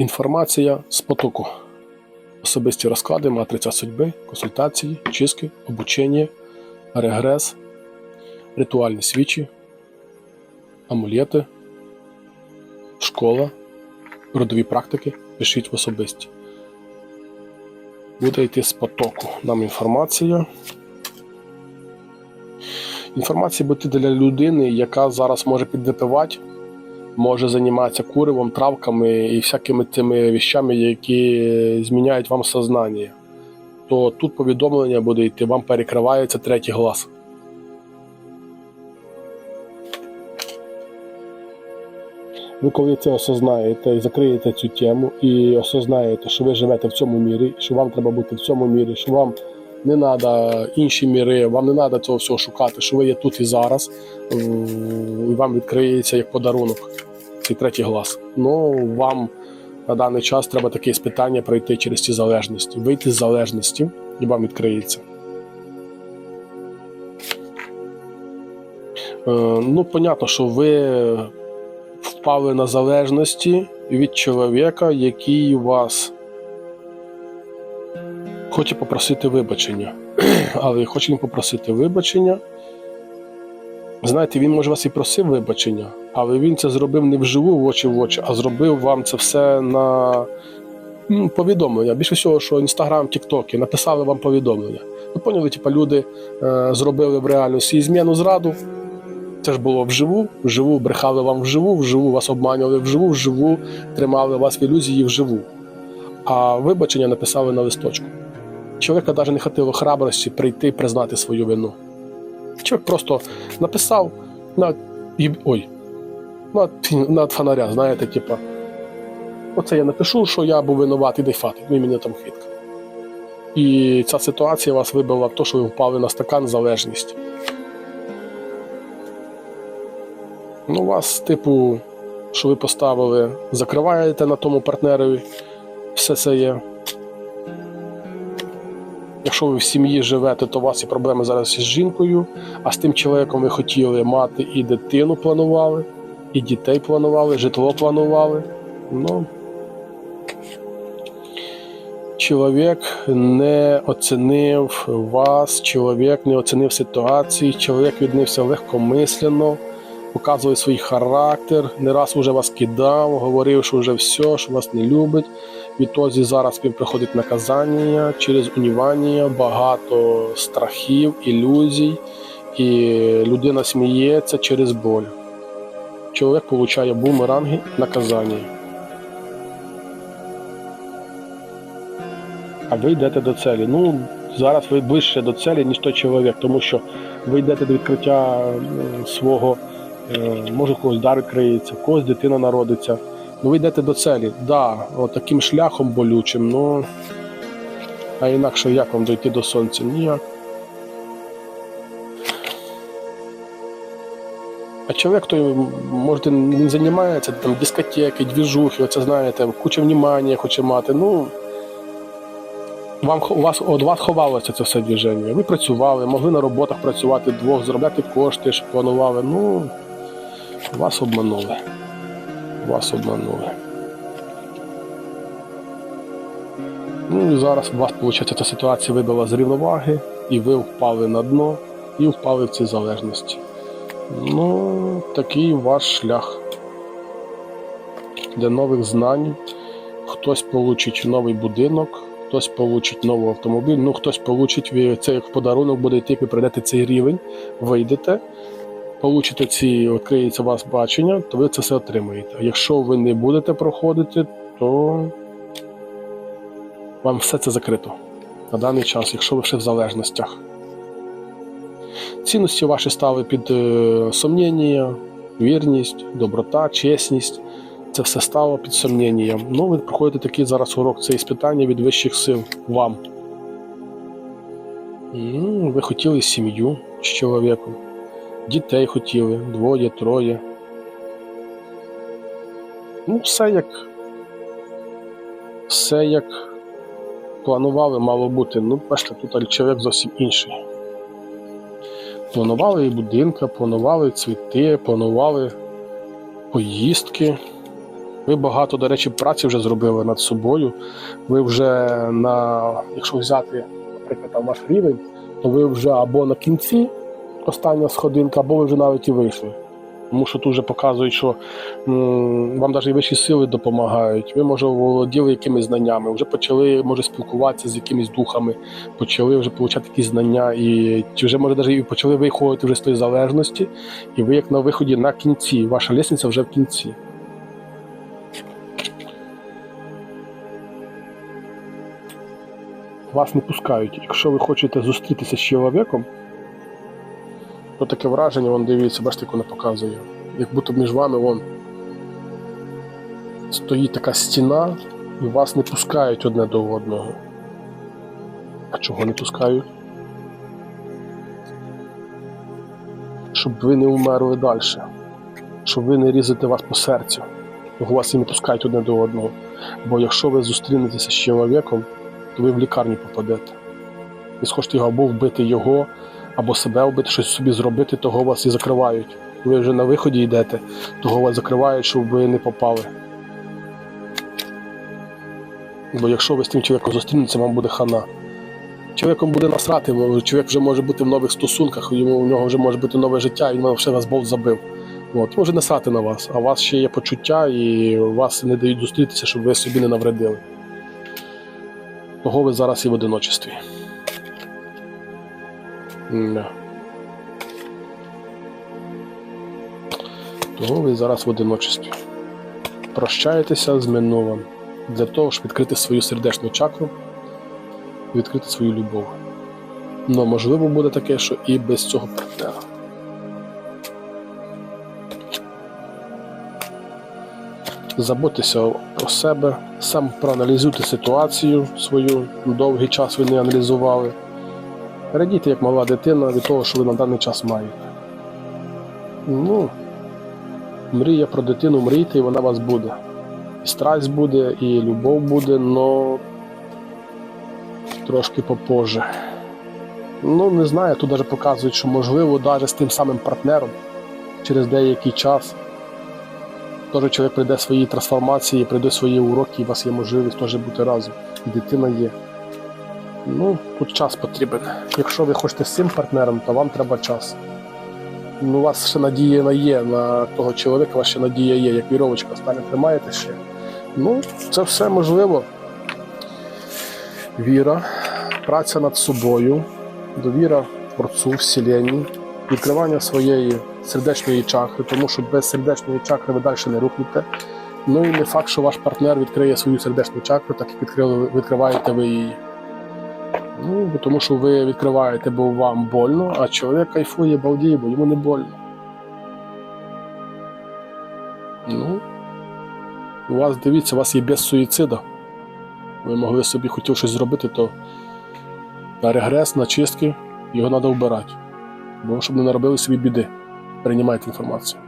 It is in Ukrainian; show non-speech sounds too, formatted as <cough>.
Інформація з потоку. Особисті розклади, матриця судьби, консультації, чистки, обучення, регрес, ритуальні свічі, амулети, школа, родові практики. Пишіть в особисті. Буде йти з потоку. Нам інформація. Інформація буде для людини, яка зараз може підвипивати, може займатися куривом, травками і всякими тими віщами, які зміняють вам сознання. То тут повідомлення буде йти, вам перекривається третій глаз. Ви коли це осознаєте і закриєте цю тему, і осознаєте, що ви живете в цьому мірі, що вам треба бути в цьому мірі, що вам не треба інші міри, вам не треба цього всього шукати, що ви є тут і зараз, і вам відкриється як подарунок цей третій глаз. Ну, вам на даний час треба таке спитання пройти через ці залежності, вийти з залежності, і вам відкриється. Е, ну, понятно, що ви впали на залежності від чоловіка, який вас хоче попросити вибачення. <clears throat> Але хоче попросити вибачення. Знаєте, він може вас і просив вибачення, але він це зробив не вживу в очі в очі, а зробив вам це все на м, повідомлення. Більше всього, що Інстаграм, Тіктоки написали вам повідомлення. Ви поняли, типа люди е, зробили в реальності зміну зраду. Це ж було вживу, вживу брехали вам вживу, вживу вас обманювали вживу, вживу тримали вас в ілюзії вживу. А вибачення написали на листочку. Чоловіка навіть не хватило храбрості прийти і признати свою вину. Чоловік просто написав на ой, на, на фонаря, знаєте, типа, оце я напишу, що я був винуватий, дай фати, ви мене там хитка. І ця ситуація вас вибила в те, що ви впали на стакан залежність. Ну, вас, типу, що ви поставили, закриваєте на тому партнерові, все це є. Якщо ви в сім'ї живете, то у вас є проблеми зараз із жінкою, а з тим чоловіком ви хотіли мати і дитину планували, і дітей планували, житло планували. Ну, чоловік не оцінив вас, чоловік не оцінив ситуації, чоловік віднився легкомислено, показує свій характер, не раз уже вас кидав, говорив, що вже все, що вас не любить. Відтоді зараз він приходить наказання через унівання, багато страхів, ілюзій, і людина сміється через боль. Чоловік отримує бумеранги наказання. А ви йдете до целі. Ну, зараз ви ближче до целі, ніж той чоловік, тому що ви йдете до відкриття е, свого, е, може, когось дар відкриється, когось дитина народиться. Ну, ви йдете до целі. Да, таким шляхом болючим, ну. А інакше як вам дойти до сонця? Ніяк. А чоловік той, може, не займається там дискотеки, двіжухи, оце знаєте, куча внимання хоче мати. Ну, вам, у вас, від вас ховалося це все движення. Ви працювали, могли на роботах працювати двох, заробляти кошти, що планували. Ну, вас обманули. Вас обманули. Ну і зараз у вас, виходить, ця ситуація вибила з рівноваги, і ви впали на дно, і впали в ці залежності. Ну, такий ваш шлях для нових знань. Хтось получить новий будинок, хтось получить новий автомобіль, ну хтось получить це як подарунок буде йти, ви пройдете цей рівень, вийдете, получите ці, відкриється вас бачення, то ви це все отримаєте. Якщо ви не будете проходити, то вам все це закрито на даний час, якщо ви ще в залежностях. Цінності ваші стали під е, сумніння, вірність, доброта, чесність. Це все стало під сумнінням. Ну, ви проходите такий зараз урок, це іспитання від вищих сил вам. Ви хотіли сім'ю з чоловіком, дітей хотіли, двоє, троє. Ну, все як. Все як планували, мало бути. Ну, бачите, тут чоловік зовсім інший. Планували і будинка, планували цвіти, планували поїздки. Ви багато, до речі, праці вже зробили над собою. Ви вже на, якщо взяти, наприклад, там ваш рівень, то ви вже або на кінці остання сходинка, або ви вже навіть і вийшли. Тому що тут вже показують, що м, вам навіть вищі сили допомагають. Ви, може, володіли якимись знаннями, вже почали, може, спілкуватися з якимись духами, почали вже отримати якісь знання, і чи вже може навіть і почали виходити вже з тої залежності, і ви як на виході на кінці, ваша лісниця вже в кінці. Вас не пускають. Якщо ви хочете зустрітися з чоловіком, то таке враження, вон дивіться, бачите, як воно показує. Як будто між вами вон стоїть така стіна, і вас не пускають одне до одного. А чого не пускають? Щоб ви не вмерли далі. Щоб ви не різати вас по серцю. Того вас і не пускають одне до одного. Бо якщо ви зустрінетеся з чоловіком, то ви в лікарню попадете. Ви схочете його або вбити його, або себе вбити, щось собі зробити, того вас і закривають. Ви вже на виході йдете, того вас закривають, щоб ви не попали. Бо якщо ви з тим чоловіком зустрінетеся, вам буде хана. Чоловіком буде насрати, бо чоловік вже може бути в нових стосунках, йому у нього вже може бути нове життя, і він ще вас Бог забив. От, може насрати на вас, а у вас ще є почуття, і вас не дають зустрітися, щоб ви собі не навредили. Того ви зараз і в одиночестві. М-да. Того ви зараз в одиночестві. Прощаєтеся з минулим для того, щоб відкрити свою сердечну чакру і відкрити свою любов. Ну, можливо, буде таке, що і без цього партнера. Заботьтеся про себе, сам проаналізуйте ситуацію свою, довгий час ви не аналізували. Радійте як мала дитина від того, що ви на даний час маєте. Ну, мрія про дитину, мрійте, і вона у вас буде. І страсть буде, і любов буде, но трошки попозже. Ну, не знаю, тут навіть показують, що можливо, навіть з тим самим партнером через деякий час теж чоловік прийде свої трансформації, прийде свої уроки, і у вас є можливість теж бути разом. І дитина є. Ну, тут час потрібен. Якщо ви хочете з цим партнером, то вам треба час. Ну, у вас ще надія є на того чоловіка, у вас ще надія є, як віровочка стане, тримаєте ще. Ну, це все можливо. Віра, праця над собою, довіра Творцу, Вселенні, відкривання своєї сердечної чакри, тому що без сердечної чакри ви далі не рухнете. Ну і не факт, що ваш партнер відкриє свою сердечну чакру, так як відкриваєте ви її. Ну, тому що ви відкриваєте, бо вам больно, а чоловік кайфує, балдіє, бо йому не больно. Ну, у вас дивіться, у вас є без суїцида. Ви могли собі хотіли щось зробити, то на регрес, на чистки його треба вбирати. Бо щоб не наробили собі біди. Приймайте інформацію.